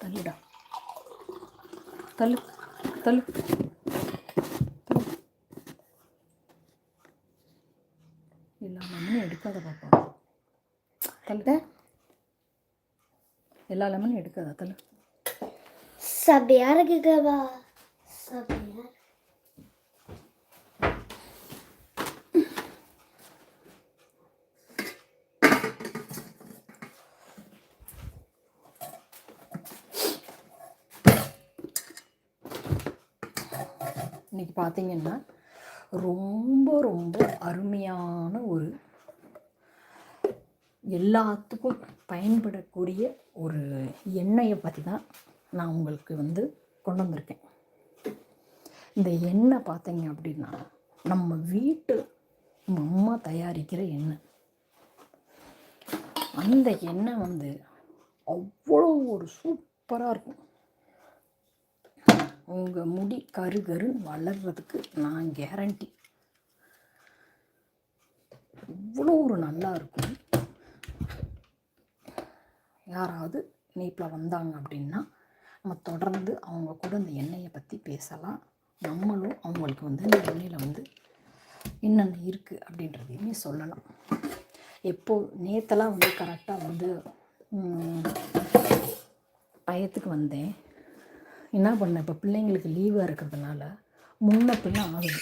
தள்ளுடா. தள்ளு தள்ளு. எல்லா லெமனும் எடுக்காத பாப்பா. தள்ளு. எல்லா லெமனும் எடுக்காத தள்ளு. சபையா இருக்குக்கவா சபையா இன்றைக்கி பார்த்தீங்கன்னா ரொம்ப ரொம்ப அருமையான ஒரு எல்லாத்துக்கும் பயன்படக்கூடிய ஒரு எண்ணெயை பற்றி தான் நான் உங்களுக்கு வந்து கொண்டு வந்திருக்கேன். இந்த எண்ணெய் பார்த்தீங்க அப்படின்னா நம்ம வீட்டு அம்மா தயாரிக்கிற எண்ணெய். அந்த எண்ணெய் வந்து அவ்வளோ ஒரு சூப்பராக இருக்கும். உங்கள் முடி கரு கருன்னு வளர்றதுக்கு நான் கேரண்டி இவ்வளோ ஒரு நல்லா இருக்கும். யாராவது நீப்பில் வந்தாங்க அப்படின்னா நம்ம தொடர்ந்து அவங்க கூட இந்த எண்ணெயை பற்றி பேசலாம். நம்மளும் அவங்களுக்கு வந்து இந்த எண்ணெயில் வந்து என்னென்ன இருக்குது அப்படின்றதையுமே சொல்லலாம். எப்போ நேத்தெல்லாம் வந்து கரெக்டாக வந்து பயத்துக்கு டயத்துக்கு வந்தேன். என்ன பண்ணேன் இப்போ பிள்ளைங்களுக்கு லீவாக இருக்கிறதுனால முன்ன பின்ன ஆகுது.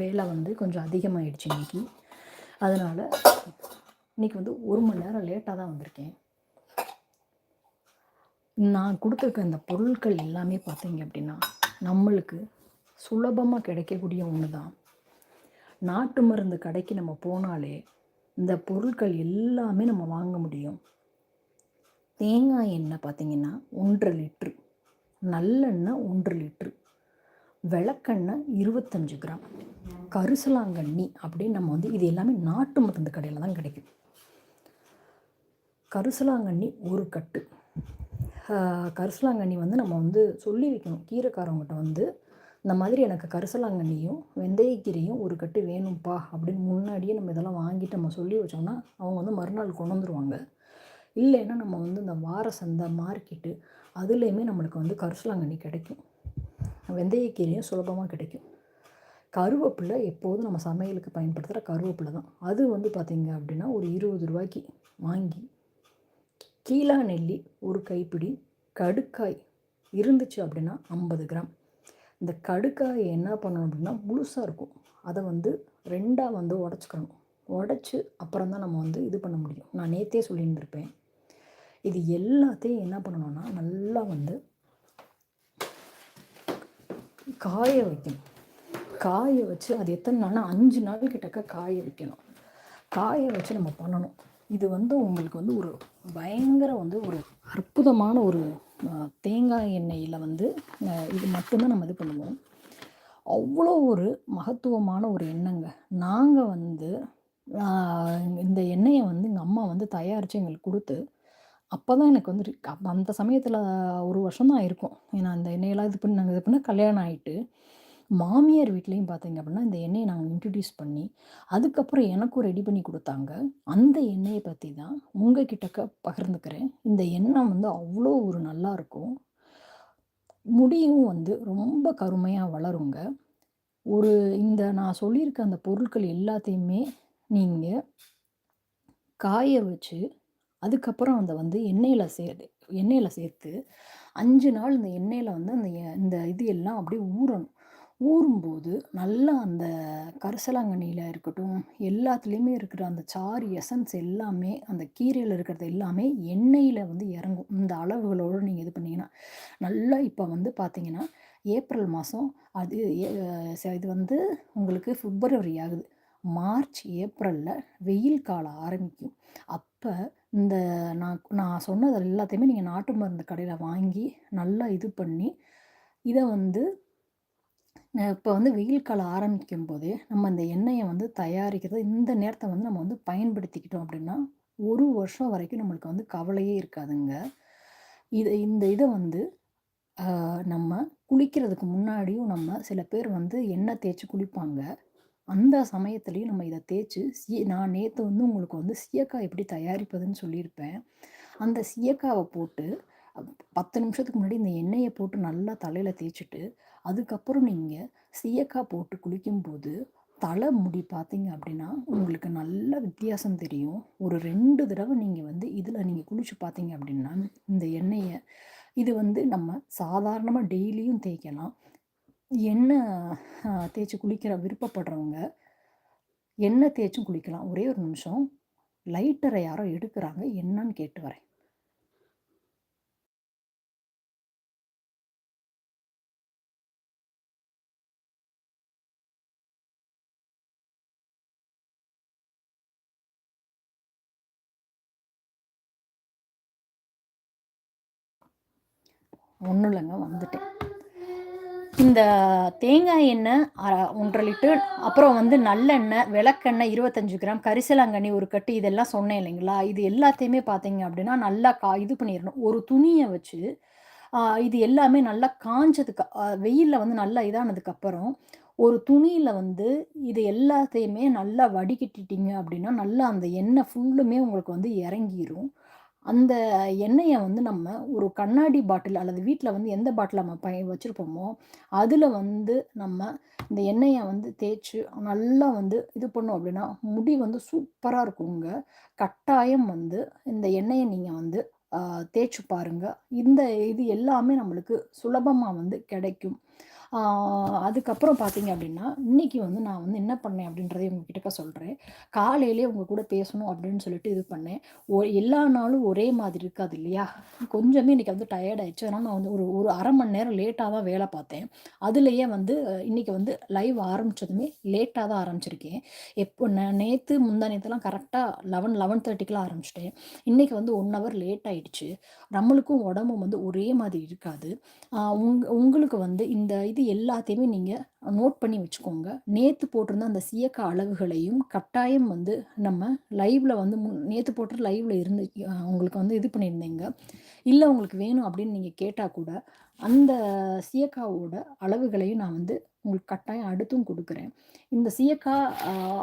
வேலை வந்து கொஞ்சம் அதிகமாகிடுச்சு இன்னைக்கு. அதனால் இன்னைக்கு வந்து ஒரு மணி நேரம் லேட்டாக தான் வந்திருக்கேன். நான் கொடுத்துருக்க இந்த பொருட்கள் எல்லாமே பார்த்தீங்க அப்படின்னா நம்மளுக்கு சுலபமாக கிடைக்கக்கூடிய ஒன்று தான் நாட்டு மருந்து கடைக்கு நம்ம போனாலே இந்த பொருட்கள் எல்லாமே நம்ம வாங்க முடியும். தேங்காய் எண்ணெய் பார்த்தீங்கன்னா ஒன்றரை லிட்ரு நல்லெண்ணெய் ஒன்று லிட்ரு. விளக்கெண்ணெய் இருபத்தஞ்சு கிராம். கரிசலாங்கண்ணி அப்படின்னு நம்ம வந்து இது எல்லாமே நாட்டு மருந்து கடையில் தான் கிடைக்கும் கரிசலாங்கண்ணி ஒரு கட்டு. கருசலாங்கண்ணி கரிசலாங்கண்ணி வந்து நம்ம வந்து சொல்லி வைக்கணும். கீரைக்காரவங்ககிட்ட வந்து இந்த மாதிரி எனக்கு கரிசலாங்கண்ணியும் வெந்தயக்கீரையும் ஒரு கட்டு வேணும்ப்பா அப்படின்னு முன்னாடியே நம்ம இதெல்லாம் வாங்கிட்டு நம்ம சொல்லி வச்சோம்னா அவங்க வந்து மறுநாள் கொண்டு வந்துருவாங்க. இல்லைன்னா நம்ம வந்து இந்த வார சந்தை மார்க்கெட்டு அதுலேயுமே நம்மளுக்கு வந்து கரிசலாங்கண்ணி கிடைக்கும். வெந்தயக்கீரையும் சுலபமாக கிடைக்கும். கருவேப்பிலை எப்போதும் நம்ம சமையலுக்கு பயன்படுத்துகிற கருவேப்பிலை தான். அது வந்து பார்த்திங்க அப்படின்னா ஒரு இருபது ரூபாய்க்கு வாங்கி கீழா நெல்லி ஒரு கைப்பிடி கடுக்காய் இருந்துச்சு அப்படின்னா ஐம்பது கிராம். இந்த கடுக்காயை என்ன பண்ணணும் அப்படின்னா முழுசாக இருக்கும். அதை வந்து ரெண்டாக வந்து உடச்சிக்கணும். உடச்சி அப்புறம் தான் நம்ம வந்து இது பண்ண முடியும். நான் நேற்றே சொல்லியிருந்திருப்பேன். இது எல்லாத்தையும் என்ன பண்ணணும்னா நல்லா வந்து காய வைக்கணும். காய வச்சு அது எத்தனை நாள்னா அஞ்சு நாள் கிட்டக்க காய வைக்கணும். காய வச்சு நம்ம பண்ணணும். இது வந்து உங்களுக்கு வந்து ஒரு பயங்கர வந்து ஒரு அற்புதமான ஒரு தேங்காய் எண்ணெயில் வந்து இது மட்டும்தான் நம்ம இது பண்ணுவோம். அவ்வளோ ஒரு மகத்துவமான ஒரு எண்ணெங்க. நாங்கள் வந்து இந்த எண்ணெயை வந்து எங்கள் அம்மா வந்து தயாரித்து எங்களுக்கு கொடுத்து அப்போ தான் எனக்கு வந்து அந்த சமயத்தில் ஒரு வருஷம் தான் இருக்கும். ஏன்னா அந்த எண்ணெயெல்லாம் இது பண்ணி நாங்கள் இது பண்ண கல்யாணம் ஆகிட்டு மாமியார் வீட்லேயும் பார்த்தீங்க அப்படின்னா இந்த எண்ணெயை நாங்கள் இன்ட்ரடியூஸ் பண்ணி அதுக்கப்புறம் எனக்கும் ரெடி பண்ணி கொடுத்தாங்க. அந்த எண்ணெயை பற்றி தான் உங்கள் கிட்டக்க பகிர்ந்துக்கிறேன். இந்த எண்ணெய் வந்து அவ்வளோ ஒரு நல்லா இருக்கும். முடியும் வந்து ரொம்ப கருமையாக வளருங்க. ஒரு இந்த நான் சொல்லியிருக்க அந்த பொருட்கள் எல்லாத்தையுமே நீங்கள் காய வச்சு அதுக்கப்புறம் அதை வந்து எண்ணெயில் சே எண்ணெயில் சேர்த்து அஞ்சு நாள் இந்த எண்ணெயில் வந்து அந்த எ- இந்த இது எல்லாம் அப்படியே ஊறணும். ஊறும்போது நல்லா அந்த கரிசலாங்கண்ணியில் இருக்கட்டும் எல்லாத்துலேயுமே இருக்கிற அந்த சாறு எசன்ஸ் எல்லாமே அந்த கீரையில் இருக்கிறது எல்லாமே எண்ணெயில் வந்து இறங்கும். இந்த அளவுகளோடு நீங்கள் இது பண்ணிங்கன்னா நல்லா இப்போ வந்து பார்த்தீங்கன்னா ஏப்ரல் மாதம் அது ஏ- ச- இது வந்து உங்களுக்கு பிப்ரவரி ஆகுது. மார்ச் ஏப்ரலில் வெயில் காலம் ஆரம்பிக்கும். அப்போ இந்த நான் நான் சொன்னது எல்லாத்தையுமே நீங்கள் நாட்டு மருந்து கடையில் வாங்கி நல்லா இது பண்ணி இதை வந்து இப்போ வந்து வெயில் காலம் ஆரம்பிக்கும் போதே நம்ம இந்த எண்ணெயை வந்து தயாரிக்கிறது இந்த நேரத்தை வந்து நம்ம வந்து பயன்படுத்திக்கிட்டோம் அப்படின்னா ஒரு வருஷம் வரைக்கும் நம்மளுக்கு வந்து கவலையே இருக்காதுங்க. இது இந்த இதை வந்து நம்ம குளிக்கிறதுக்கு முன்னாடியும் நம்ம சில பேர் வந்து எண்ணெய் தேய்ச்சி குளிப்பாங்க. அந்த சமயத்துலேயும் நம்ம இதை தேய்ச்சி சீ நான் நேற்று வந்து உங்களுக்கு வந்து சீயக்காய் எப்படி தயாரிப்பதுன்னு சொல்லியிருப்பேன். அந்த சீயக்காவை போட்டு பத்து நிமிஷத்துக்கு முன்னாடி இந்த எண்ணெயை போட்டு நல்லா தலையில் தேய்ச்சிட்டு அதுக்கப்புறம் நீங்கள் சீயக்காய் போட்டு குளிக்கும்போது தலை முடி பார்த்தீங்க அப்படின்னா உங்களுக்கு நல்ல வித்தியாசம் தெரியும். ஒரு ரெண்டு தடவை நீங்கள் வந்து இதில் நீங்கள் குளிச்சு பார்த்தீங்க அப்படின்னா இந்த எண்ணெயை இது வந்து நம்ம சாதாரணமாக டெய்லியும் தேய்க்கலாம். எண்ணெய் தேய்ச்சி குளிக்கிற விருப்பப்படுறவங்க எண்ணெய் தேய்ச்சும் குளிக்கலாம். ஒரே ஒரு நிமிஷம். லைட்டரை யாரோ எடுக்கிறாங்க. என்னன்னு கேட்டு வரேன். ஒன்றும் இல்லைங்க வந்துட்டேன். இந்த தேங்காய் எண்ணெய் ஒன்றரை லிட்டர் அப்புறம் வந்து நல்லெண்ணெய் விளக்கெண்ணெய் இருபத்தஞ்சு கிராம் கரிசலாங்கண்ணி ஒரு கட்டு இதெல்லாம் சொன்னேன் இல்லைங்களா? இது எல்லாத்தையுமே பார்த்தீங்க அப்படின்னா நல்லா கா இது பண்ணிடணும். ஒரு துணியை வச்சு இது எல்லாமே நல்லா காஞ்சதுக்கு வெயிலில் வந்து நல்லா இதானதுக்கு அப்புறம் ஒரு துணியில் வந்து இது எல்லாத்தையுமே நல்லா வடிகட்டிட்டீங்க அப்படின்னா நல்லா அந்த எண்ணெய் ஃபுல்லுமே உங்களுக்கு வந்து இறங்கிரும். அந்த எண்ணெயை வந்து நம்ம ஒரு கண்ணாடி பாட்டில் அல்லது வீட்டில் வந்து எந்த பாட்டில் நம்ம பய வச்சுருப்போமோ அதில் வந்து நம்ம இந்த எண்ணெயை வந்து தேய்ச்சி நல்லா வந்து இது பண்ணோம் அப்படின்னா முடி வந்து சூப்பராக இருக்குங்க. கட்டாயம் வந்து இந்த எண்ணெயை நீங்கள் வந்து தேய்ச்சி பாருங்கள் இந்த இது எல்லாமே நம்மளுக்கு சுலபமாக வந்து கிடைக்கும். அதுக்கப்புறம் பார்த்தீங்க அப்படின்னா இன்றைக்கி வந்து நான் வந்து என்ன பண்ணேன் அப்படின்றதை உங்ககிட்ட சொல்கிறேன் காலையிலே உங்கள் கூட பேசணும் அப்படின்னு சொல்லிட்டு இது பண்ணேன். எல்லா நாளும் ஒரே மாதிரி இருக்காது இல்லையா? கொஞ்சமே இன்றைக்கி வந்து டயர்ட் ஆயிடுச்சு. அதனால் நான் வந்து ஒரு ஒரு அரை மணி நேரம் லேட்டாக தான் வேலை பார்த்தேன். அதுலேயே வந்து இன்றைக்கி வந்து லைவ் ஆரம்பித்ததுமே லேட்டாக தான் ஆரம்பிச்சிருக்கேன். எப்போ நான் நேற்று முந்தா நேற்றுலாம் கரெக்டாக லெவன் லெவன் தேர்ட்டிக்கெலாம் ஆரம்பிச்சிட்டேன். இன்றைக்கி வந்து ஒன் ஹவர் லேட் ஆகிடுச்சு நம்மளுக்கும் உடம்பும் வந்து ஒரே மாதிரி இருக்காது. உங் உங்களுக்கு வந்து இந்த இது இது எல்லாத்தையுமே நீங்கள் நோட் பண்ணி வச்சுக்கோங்க. நேற்று போட்டிருந்த அந்த சியக்க அளவுகளையும் கட்டாயம் வந்து நம்ம லைவில் வந்து முன் நேற்று போட்டு லைவில் இருந்து உங்களுக்கு வந்து இது பண்ணியிருந்தீங்க. இல்லை உங்களுக்கு வேணும் அப்படின்னு நீங்கள் கேட்டால் கூட அந்த சியக்காவோட அளவுகளையும் நான் வந்து உங்களுக்கு கட்டாயம் அடுத்தும் கொடுக்குறேன். இந்த சீயக்காய்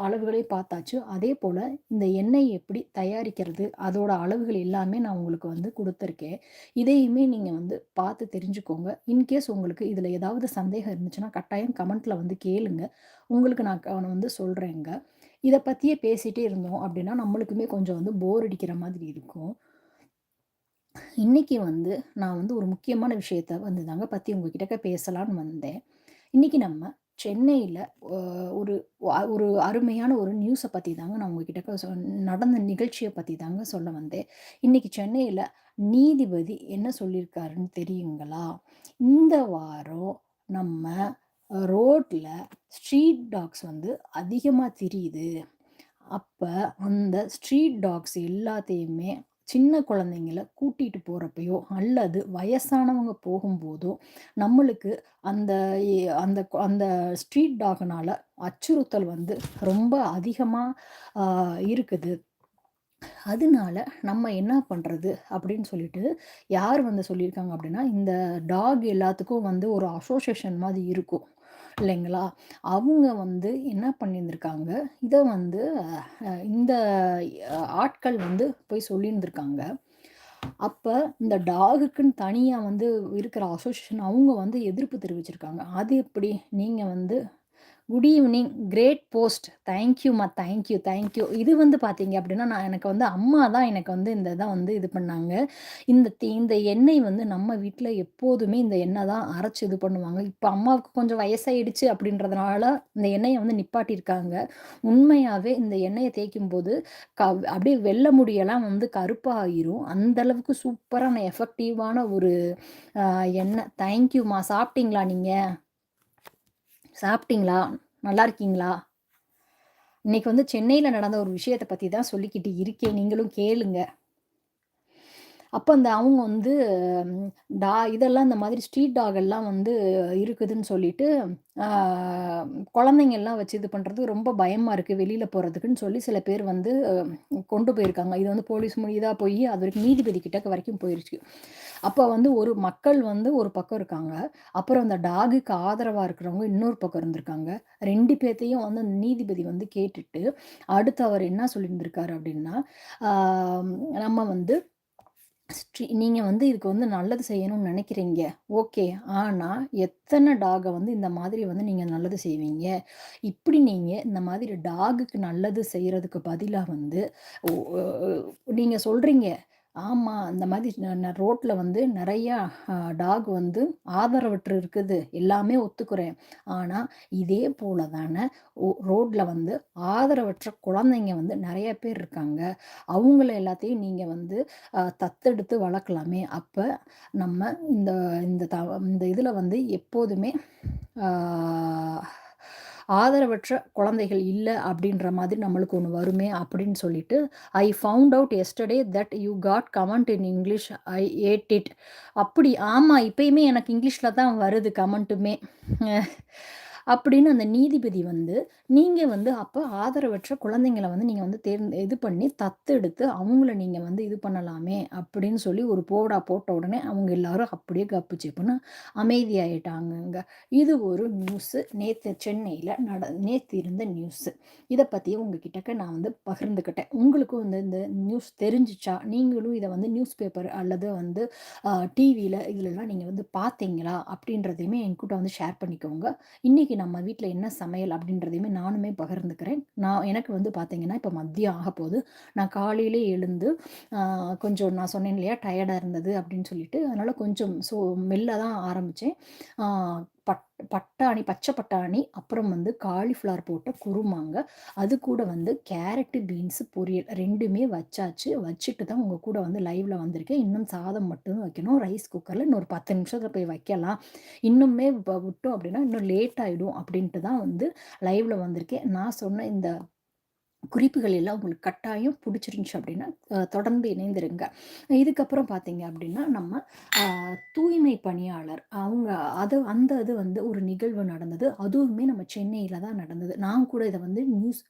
அளவுகளை பார்த்தாச்சு. அதே போல் இந்த எண்ணெய் எப்படி தயாரிக்கிறது அதோட அளவுகள் எல்லாமே நான் உங்களுக்கு வந்து கொடுத்துருக்கேன். இதையுமே நீங்கள் வந்து பார்த்து தெரிஞ்சுக்கோங்க. இன்கேஸ் உங்களுக்கு இதில் ஏதாவது சந்தேகம் இருந்துச்சுன்னா கட்டாயம் கமெண்ட்டில் வந்து கேளுங்க. உங்களுக்கு நான் வந்து சொல்கிறேங்க இதை பற்றியே பேசிகிட்டே இருந்தோம் அப்படின்னா நம்மளுக்குமே கொஞ்சம் வந்து போர் அடிக்கிற மாதிரி இருக்கும். இன்னைக்கு வந்து நான் வந்து ஒரு முக்கியமான விஷயத்த வந்து தாங்க பற்றி உங்ககிட்ட பேசலான்னு வந்தேன். இன்றைக்கி நம்ம சென்னையில் ஒரு ஒரு அருமையான ஒரு நியூஸை பற்றி தாங்க நான் உங்ககிட்ட நடந்த நிகழ்ச்சியை பற்றி தாங்க சொல்ல வந்தேன். இன்றைக்கி சென்னையில் நீதிபதி என்ன சொல்லியிருக்காருன்னு தெரியுங்களா? இந்த வாரம் நம்ம ரோட்டில் ஸ்ட்ரீட் டாக்ஸ் வந்து அதிகமாக தெரியுது. அப்போ அந்த ஸ்ட்ரீட் டாக்ஸ் எல்லாத்தையுமே சின்ன குழந்தைங்கள கூட்டிகிட்டு போகிறப்பையோ அல்லது வயசானவங்க போகும்போதோ நம்மளுக்கு அந்த அந்த அந்த ஸ்ட்ரீட் டாக்னால் அச்சுறுத்தல் வந்து ரொம்ப அதிகமாக இருக்குது. அதனால நம்ம என்ன பண்ணுறது அப்படின்னு சொல்லிட்டு யார் வந்து சொல்லியிருக்காங்க அப்படின்னா இந்த டாக் எல்லாத்துக்கும் வந்து ஒரு அசோசியேஷன் மாதிரி இருக்கும். இல்லைங்களா? அவங்க வந்து என்ன பண்ணியிருந்திருக்காங்க? இதை வந்து இந்த ஆட்கள் வந்து போய் சொல்லியிருந்திருக்காங்க. அப்போ இந்த டாகுக்குன்னு தனியாக வந்து இருக்கிற அசோசியேஷன் அவங்க வந்து எதிர்ப்பு தெரிவிச்சிருக்காங்க. அது எப்படி? நீங்கள் வந்து குட் ஈவினிங் கிரேட் போஸ்ட் தேங்க்யூம்மா தேங்க்யூ தேங்க்யூ இது வந்து பார்த்தீங்க அப்படின்னா நான் எனக்கு வந்து அம்மா தான் எனக்கு வந்து இந்த இதை வந்து இது பண்ணாங்க. இந்த இந்த எண்ணெய் வந்து நம்ம வீட்டில் எப்போதுமே இந்த எண்ணெய் தான் அரைச்சி இது பண்ணுவாங்க. இப்போ அம்மாவுக்கு கொஞ்சம் வயசாயிடுச்சு அப்படின்றதுனால இந்த எண்ணெயை வந்து நிப்பாட்டியிருக்காங்க. உண்மையாகவே இந்த எண்ணெயை தேய்க்கும் போது க அப்படியே வெள்ள முடியெல்லாம் வந்து கருப்பாகிரும் அந்தளவுக்கு சூப்பரான எஃபெக்டிவான ஒரு எண்ணெய். தேங்க்யூம்மா சாப்பிட்டீங்களா நீங்கள் சாப்பிட்டீங்களா? நல்லா இருக்கீங்களா? இன்னைக்கு வந்து சென்னையில் நடந்த ஒரு விஷயத்தை பற்றி தான் சொல்லிக்கிட்டு இருக்கேன். நீங்களும் கேளுங்க. அப்போ அந்த அவங்க வந்து டா இதெல்லாம் இந்த மாதிரி ஸ்ட்ரீட் டாக் எல்லாம் வந்து இருக்குதுன்னு சொல்லிட்டு குழந்தைங்கள்லாம் வச்சு இது பண்ணுறது ரொம்ப பயமாக இருக்குது வெளியில் போகிறதுக்குன்னு சொல்லி சில பேர் வந்து கொண்டு போயிருக்காங்க. இது வந்து போலீஸ் இதாக போய் அது வரைக்கும் நீதிபதி கிட்ட வரைக்கும் போயிருச்சு. அப்போ வந்து ஒரு மக்கள் வந்து ஒரு பக்கம் இருக்காங்க. அப்புறம் அந்த டாகுக்கு ஆதரவாக இருக்கிறவங்க இன்னொரு பக்கம் இருந்திருக்காங்க. ரெண்டு பேர்த்தையும் வந்து அந்த நீதிபதி வந்து கேட்டுட்டு அடுத்து அவர் என்ன சொல்லியிருந்திருக்காரு அப்படின்னா நம்ம வந்து ஸ்ட்ரீ நீங்கள் வந்து இதுக்கு வந்து நல்லது செய்யணும்னு நினைக்கிறீங்க. ஓகே. ஆனால் எத்தனை டாகை வந்து இந்த மாதிரி வந்து நீங்கள் நல்லது செய்வீங்க? இப்படி நீங்கள் இந்த மாதிரி டாகுக்கு நல்லது செய்கிறதுக்கு பதிலாக வந்து நீங்கள் சொல்கிறீங்க ஆமாம் அந்த மாதிரி ரோட்டில் வந்து நிறையா டாக் வந்து ஆதரவற்று இருக்குது. எல்லாமே ஒத்துக்கிறேன். ஆனால் இதே போல தானே ரோட்டில் வந்து ஆதரவற்ற குழந்தைங்க வந்து நிறைய பேர் இருக்காங்க. அவங்கள எல்லாத்தையும் நீங்கள் வந்து தத்தெடுத்து வளர்க்கலாமே. அப்போ நம்ம இந்த இந்த த இந்த இதில் வந்து எப்போதுமே ஆதரவற்ற குழந்தைகள் இல்லை அப்படின்ற மாதிரி நம்மளுக்கு ஒன்று வருமே அப்படின்னு சொல்லிட்டு I found out yesterday that you got comment in English I ate it அப்படி ஆமாம் இப்பயுமே எனக்கு இங்கிலீஷில் தான் வருது கமெண்ட்டுமே. அப்படின்னு அந்த நீதிபதி வந்து நீங்கள் வந்து அப்போ ஆதரவற்ற குழந்தைங்களை வந்து நீங்கள் வந்து தேர்ந்து இது பண்ணி தத்தெடுத்து அவங்கள நீங்கள் வந்து இது பண்ணலாமே அப்படின்னு சொல்லி ஒரு போடா போட்ட உடனே அவங்க எல்லாரும் அப்படியே கப்பு செப்புன்னு அமைதியாயிட்டாங்கங்க. இது ஒரு நியூஸு நேற்று சென்னையில் நட நேற்று இருந்த நியூஸு இதை பற்றி உங்ககிட்டக்க நான் வந்து பகிர்ந்துக்கிட்டேன். உங்களுக்கும் வந்து இந்த நியூஸ் தெரிஞ்சிச்சா? நீங்களும் இதை வந்து நியூஸ் பேப்பர் அல்லது வந்து டிவியில் இதிலெல்லாம் நீங்கள் வந்து பார்த்தீங்களா? அப்படின்றதையுமே என்கிட்ட வந்து ஷேர் பண்ணிக்கோங்க. இன்றைக்கி நம்ம வீட்டில் என்ன சமையல் அப்படின்றதையுமே நானுமே பகிர்ந்துக்கிறேன். நான் எனக்கு வந்து பார்த்தீங்கன்னா இப்போ மதியம் ஆக போகுது. நான் காலையிலே எழுந்து கொஞ்சம் நான் சொன்னேன் இல்லையா டயர்டாக இருந்தது அப்படின்னு சொல்லிட்டு அதனால் கொஞ்சம் ஸோ மெல்ல தான் ஆரம்பித்தேன் பட் பட்டாணி பச்சை பட்டாணி அப்புறம் வந்து காலிஃப்ளவர் போட்ட குருமாங்க. அது கூட வந்து கேரட்டு பீன்ஸு பொரியல் ரெண்டுமே வச்சாச்சு. வச்சுட்டு தான் உங்கள் கூட வந்து லைவில் வந்திருக்கேன். இன்னும் சாதம் மட்டும் வைக்கணும். ரைஸ் குக்கரில் இன்னொரு பத்து நிமிஷத்தில் போய் வைக்கலாம். இன்னுமே விட்டோம் அப்படின்னா இன்னும் லேட் ஆகிடும் அப்படின்ட்டு தான் வந்து லைவில் வந்திருக்கேன். நான் சொன்ன இந்த குறிப்புகள் எல்லாம் உங்களுக்கு கட்டாயம் பிடிச்சிருந்துச்சி அப்படின்னா தொடர்ந்து இணைந்திருங்க. இதுக்கப்புறம் பார்த்தீங்க அப்படின்னா நம்ம தூய்மை பணியாளர் அவங்க அது அந்த இது வந்து ஒரு நிகழ்வு நடந்தது. அதுவுமே நம்ம சென்னையில் தான் நடந்தது. நான் கூட இதை வந்து நியூஸ்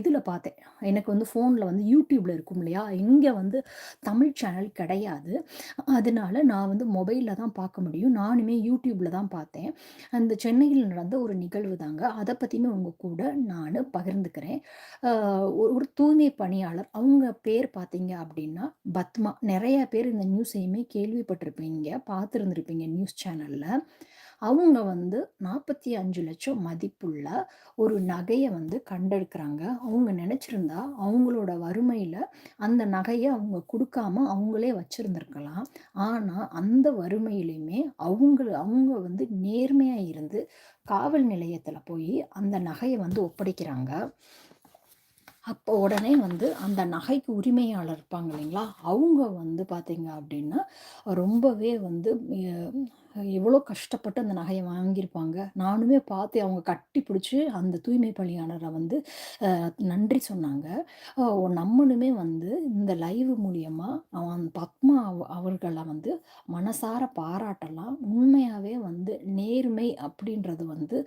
இதில் பார்த்தேன் எனக்கு வந்து ஃபோனில் வந்து யூடியூப்பில் இருக்கும் இல்லையா? இங்கே வந்து தமிழ் சேனல் கிடையாது. அதனால நான் வந்து மொபைலில் தான் பார்க்க முடியும். நானுமே யூடியூப்பில் தான் பார்த்தேன் அந்த சென்னையில் நடந்த ஒரு நிகழ்வு தாங்க. அதை பற்றியுமே உங்கள் கூட நான் பகிர்ந்துக்கிறேன். ஒரு தூய்மை பணியாளர். அவங்க பேர் பார்த்தீங்க அப்படின்னா பத்மா. நிறைய பேர் இந்த நியூஸையுமே கேள்விப்பட்டிருப்பீங்க. பார்த்துருந்துருப்பீங்க நியூஸ் சேனலில் அவங்க வந்து நாற்பத்தி அஞ்சு லட்சம் மதிப்புள்ள ஒரு நகையை வந்து கண்டெடுக்கிறாங்க. அவங்க நினச்சிருந்தா அவங்களோட வறுமையில் அந்த நகையை அவங்க கொடுக்காம அவங்களே வச்சுருந்துருக்கலாம். ஆனால் அந்த வறுமையிலையுமே அவங்க அவங்க வந்து நேர்மையாக இருந்து காவல் நிலையத்தில் போய் அந்த நகையை வந்து ஒப்படைக்கிறாங்க. அப்போ உடனே வந்து அந்த நகைக்கு உரிமையாளர் இருப்பாங்க இல்லைங்களா? அவங்க வந்து பார்த்தீங்க அப்படின்னா ரொம்பவே வந்து எவ்வளோ கஷ்டப்பட்டு அந்த நகையை வாங்கியிருப்பாங்க. நானுமே பார்த்து அவங்க கட்டி பிடிச்சி அந்த தூய்மை பணியாளரை வந்து நன்றி சொன்னாங்க. நம்மளுமே வந்து இந்த லைவ் மூலியமாக அவன் பத்மா அவர்களை வந்து மனசார பாராட்டலாம். உண்மையாகவே வந்து நேர்மை அப்படின்றது வந்து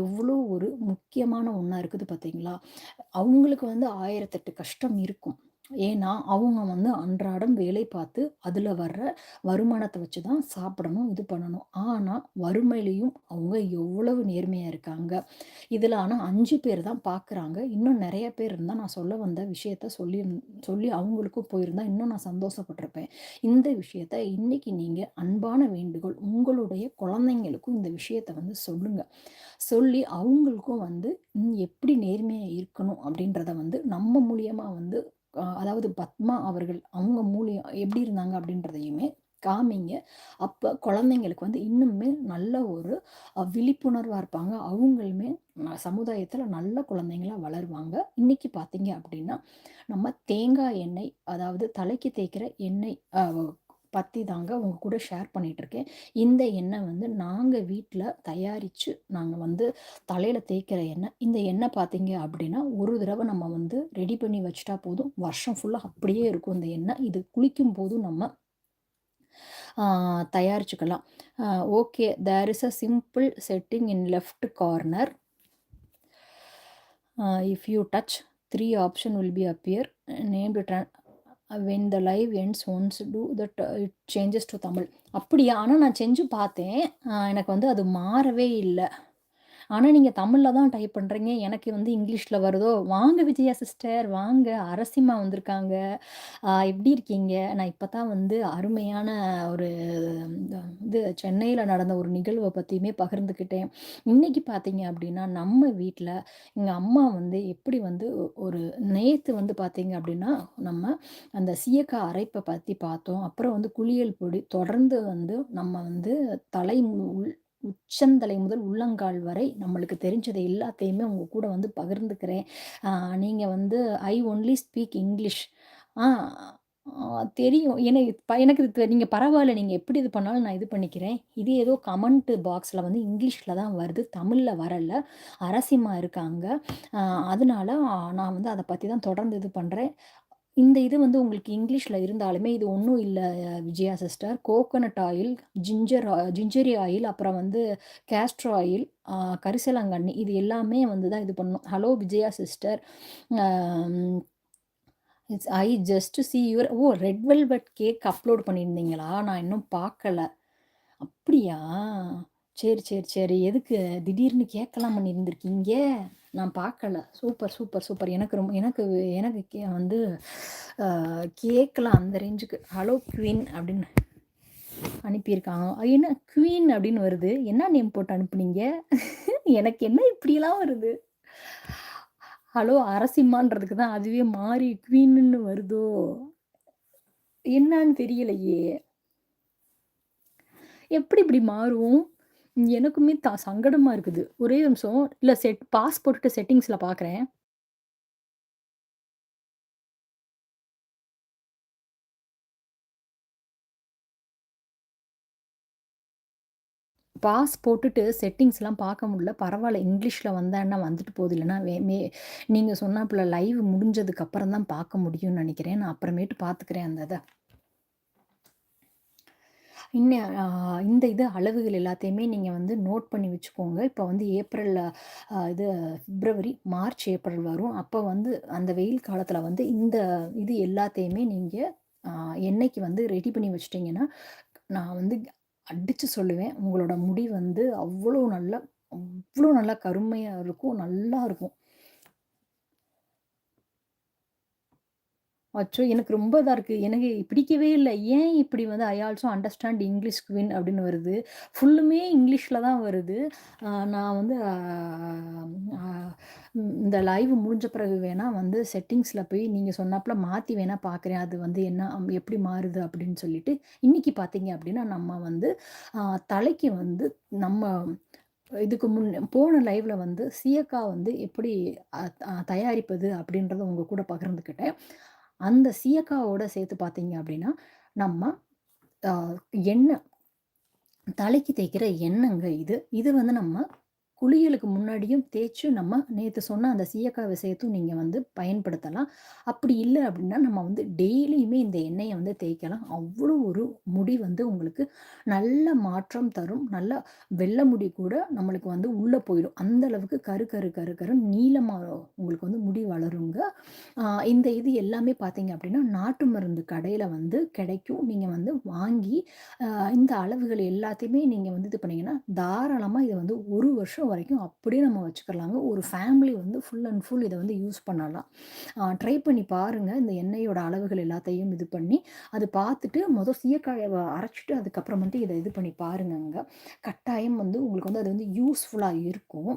எவ்வளோ ஒரு முக்கியமான ஒன்றா இருக்குது பார்த்தீங்களா? அவங்களுக்கு வந்து ஆயிரத்தெட்டு கஷ்டம் இருக்கும். ஏன்னா அவங்க வந்து அன்றாடம் வேலை பார்த்து அதில் வர்ற வருமானத்தை வச்சு தான் சாப்பிடணும் இது பண்ணணும். ஆனால் வறுமையிலையும் அவங்க எவ்வளவு நேர்மையாக இருக்காங்க. இதில் ஆனால் அஞ்சு பேர் தான் பார்க்குறாங்க இன்னும் நிறைய பேர் இருந்தால் நான் சொல்ல வந்த விஷயத்த சொல்லி சொல்லி அவங்களுக்கும் போயிருந்தா இன்னும் நான் சந்தோஷப்பட்டிருப்பேன். இந்த விஷயத்த இன்னைக்கு நீங்கள் அன்பான வேண்டுகோள் உங்களுடைய குழந்தைங்களுக்கும் இந்த விஷயத்த வந்து சொல்லுங்கள் சொல்லி அவங்களுக்கும் வந்து எப்படி நேர்மையாக இருக்கணும்? அப்படின்றத வந்து நம்ம மூலியமாக வந்து அதாவது பத்மா அவர்கள் அவங்க மூலியம் எப்படி இருந்தாங்க அப்படின்றதையுமே காமிங்க. அப்போ குழந்தைங்களுக்கு வந்து இன்னுமே நல்ல ஒரு விழிப்புணர்வாக இருப்பாங்க. அவங்களுமே சமுதாயத்தில் நல்ல குழந்தைங்களாக வளருவாங்க. இன்றைக்கி பார்த்தீங்க அப்படின்னா நம்ம தேங்காய் எண்ணெய் அதாவது தலைக்கு தேய்க்கிற எண்ணெய் பற்றி தாங்க உங்கள் கூட ஷேர் பண்ணிகிட்ருக்கேன் இந்த எண்ணெய் வந்து நாங்கள் வீட்டில் தயாரித்து நாங்கள் வந்து தலையில் தேய்க்கிற எண்ணெய் இந்த எண்ணெய் பார்த்தீங்க அப்படின்னா ஒரு தடவை நம்ம வந்து ரெடி பண்ணி வச்சுட்டா போதும். வருஷம் ஃபுல்லாக அப்படியே இருக்கும் இந்த எண்ணெய் இது குளிக்கும் போதும் நம்ம தயாரிச்சுக்கலாம். Okay. There is a simple setting in left corner if you touch three option will be appear named when the live ends once do that it changes to Tamil அப்படியா? ஆனால் நான் செஞ்சு பார்த்தேன். எனக்கு வந்து அது மாறவே இல்லை. ஆனால் நீங்கள் தமிழில் தான் டைப் பண்ணுறீங்க எனக்கு வந்து இங்கிலீஷில் வருதோ வாங்க விஜயா சிஸ்டர் வாங்க. அரசிம்மா வந்திருக்காங்க. எப்படி இருக்கீங்க? நான் இப்போ தான் வந்து அருமையான ஒரு இது சென்னையில் நடந்த ஒரு நிகழ்வை பற்றியுமே பகிர்ந்துக்கிட்டேன் இன்னைக்கு பார்த்தீங்க அப்படின்னா நம்ம வீட்டில் எங்கள் அம்மா வந்து எப்படி வந்து ஒரு நேற்று வந்து பார்த்தீங்க அப்படின்னா நம்ம அந்த சீயக்கா அரைப்பை பற்றி பார்த்தோம். அப்புறம் வந்து குளியல் பொடி தொடர்ந்து வந்து நம்ம வந்து தலை மு- உள் உச்சந்தலை முதல் உள்ளங்கால் வரை நம்மளுக்கு தெரிஞ்சதை எல்லாத்தையுமே உங்க கூட வந்து பகிர்ந்துக்கிறேன். நீங்கள் வந்து ஐ ஒன்லி ஸ்பீக் இங்கிலீஷ் தெரியும். எனக்கு எனக்கு இது நீங்கள் பரவாயில்ல நீங்கள் எப்படி இது பண்ணாலும் நான் இது பண்ணிக்கிறேன். இது ஏதோ கமெண்ட் பாக்ஸில் வந்து இங்கிலீஷில் தான் வருது தமிழில் வரல அரசிமா இருக்காங்க. அதனால நான் வந்து அதை பற்றி தான் தொடர்ந்து இது பண்ணுறேன் இந்த இது வந்து உங்களுக்கு இங்கிலீஷில் இருந்தாலுமே இது ஒன்றும் இல்லை Vijaya sister. Coconut oil ginger gingery oil அப்புறம் வந்து கேஸ்ட்ர் ஆயில் கரிசலாங்கண்ணி இது எல்லாமே வந்து தான் இது பண்ணணும் hello Vijaya sister. It's I just see your oh red velvet cake upload பண்ணியிருந்தீங்களா? நான் இன்னும் பார்க்கல அப்படியா? சரி சரி சரி. எதுக்கு? திடீர்னு கேட்கலாம் பண்ணியிருந்திருக்கீங்க? நான் பார்க்கல. Super super super. எனக்கு ரொம்ப எனக்கு எனக்கு கே வந்து கேட்கலாம் அந்த ரேஞ்சுக்கு. ஹலோ குவீன் அப்படின்னு அனுப்பியிருக்காங்க. என்ன குவீன் அப்படின்னு வருது. என்ன நேம் போட்டு அனுப்புனீங்க? எனக்கு என்ன இப்படியெல்லாம் வருது? ஹலோ அரசிம்மான்றதுக்கு தான் அதுவே மாறி குவீன்னு வருதோ? என்னன்னு தெரியலையே. எப்படி இப்படி மாறும்? எனக்குமே த சங்கடமா இருக்குது. ஒரே நிமிஷம். இல்லை செட் பாஸ் போட்டுட்டு செட்டிங்ஸில் பார்க்குறேன் பாஸ் போட்டுட்டு செட்டிங்ஸ்லாம் பார்க்க முடியல. பரவாயில்ல இங்கிலீஷில் வந்தேன்னா வந்துட்டு போகுது இல்லைன்னா வே மே நீங்கள் சொன்னாப்புல லைவ் முடிஞ்சதுக்கு அப்புறம் தான் பார்க்க முடியும்னு நினைக்கிறேன். நான் அப்புறமேட்டு பார்த்துக்கிறேன் அந்த இதை. இன்னும் இந்த இது அளவுகள் எல்லாத்தையுமே நீங்கள் வந்து நோட் பண்ணி வச்சுக்கோங்க. இப்போ வந்து ஏப்ரல் இது பிப்ரவரி மார்ச் ஏப்ரல் வரும். அப்போ வந்து அந்த வெயில் காலத்தில் வந்து இந்த இது எல்லாத்தையுமே நீங்கள் என்னைக்கு வந்து ரெடி பண்ணி வச்சிட்டிங்கன்னா நான் வந்து அடித்து சொல்லுவேன். உங்களோட முடி வந்து அவ்வளோ நல்லா அவ்வளோ நல்லா கருமையாக இருக்கும். நல்லா இருக்கும். அச்சோ! எனக்கு ரொம்ப இதா இருக்கு. எனக்கு பிடிக்கவே இல்ல. ஏன் இப்படி வந்து I also understand English queen அப்படின்னு வருது. ஃபுல்லுமே இங்கிலீஷ்ல தான் வருது. அ நான் வந்து அ அ இந்த லைவ் முடிஞ்ச பிறகு வேணா வந்து செட்டிங்ஸ்ல போய் நீங்க சொன்னாப்ல மாத்தி வேணா பார்க்குறேன். அது வந்து என்ன எப்படி மாறுது அப்படின்னு சொல்லிட்டு. இன்னைக்கு பார்த்தீங்க அப்படின்னா, நம்ம வந்து அ தலைக்கு வந்து நம்ம இதுக்கு முன் போன லைவ்ல வந்து சியக்கா வந்து எப்படி அ அ தயாரிப்பது அப்படின்றத உங்க கூட பகிர்ந்துக்கிட்டேன். அந்த சீயக்காவோட சேர்த்து பார்த்தீங்க அப்படின்னா, நம்ம எண்ணெய் தலைக்கு தேய்க்கிற எண்ணெய்ங்க இது. இது வந்து நம்ம குளியலுக்கு முன்னாடியும் தேய்ச்சு நம்ம நேற்று சொன்ன அந்த சீயக்காய் விஷயத்தும் நீங்கள் வந்து பயன்படுத்தலாம். அப்படி இல்லை அப்படின்னா, நம்ம வந்து டெய்லியுமே இந்த எண்ணெயை வந்து தேய்க்கலாம். அவ்வளோ ஒரு முடி வந்து உங்களுக்கு நல்ல மாற்றம் தரும். நல்ல வெள்ள முடி கூட நம்மளுக்கு வந்து உள்ளே போயிடும். அந்த அளவுக்கு கரு கரு கரு கரு நீளமாக உங்களுக்கு வந்து முடி வளருங்க. இந்த இது எல்லாமே பார்த்தீங்க அப்படின்னா, நாட்டு மருந்து கடையில் வந்து கிடைக்கும். நீங்கள் வந்து வாங்கி இந்த அளவுகள் எல்லாத்தையுமே நீங்கள் வந்து இது பண்ணீங்கன்னா, தாராளமாக இதை வந்து ஒரு வருஷம் வரைக்கும் அப்படியே நம்ம வச்சுக்கலாங்க. ஒரு ஃபேமிலி வந்து ஃபுல் அண்ட் ஃபுல் இதை வந்து யூஸ் பண்ணலாம். ட்ரை பண்ணி பாருங்கள் இந்த எண்ணெயோட அளவுகள் எல்லாத்தையும் இது பண்ணி, அது பார்த்துட்டு மொதல் சீயக்காய அரைச்சிட்டு அதுக்கப்புறமேட்டு இதை இது பண்ணி பாருங்கங்க. கட்டாயம் வந்து உங்களுக்கு வந்து அது வந்து யூஸ்ஃபுல்லாக இருக்கும்.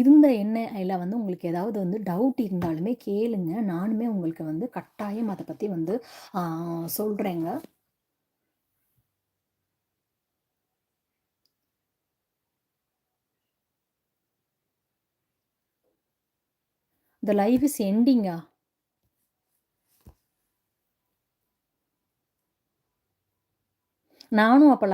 இருந்த எண்ணெயில் வந்து உங்களுக்கு ஏதாவது வந்து டவுட் இருந்தாலுமே கேளுங்க. நானுமே உங்களுக்கு வந்து கட்டாயம் அதை பற்றி வந்து சொல்கிறேங்க த லைஃப் இஸ் எண்டிங்கா நானும் அப்போ லைஃப்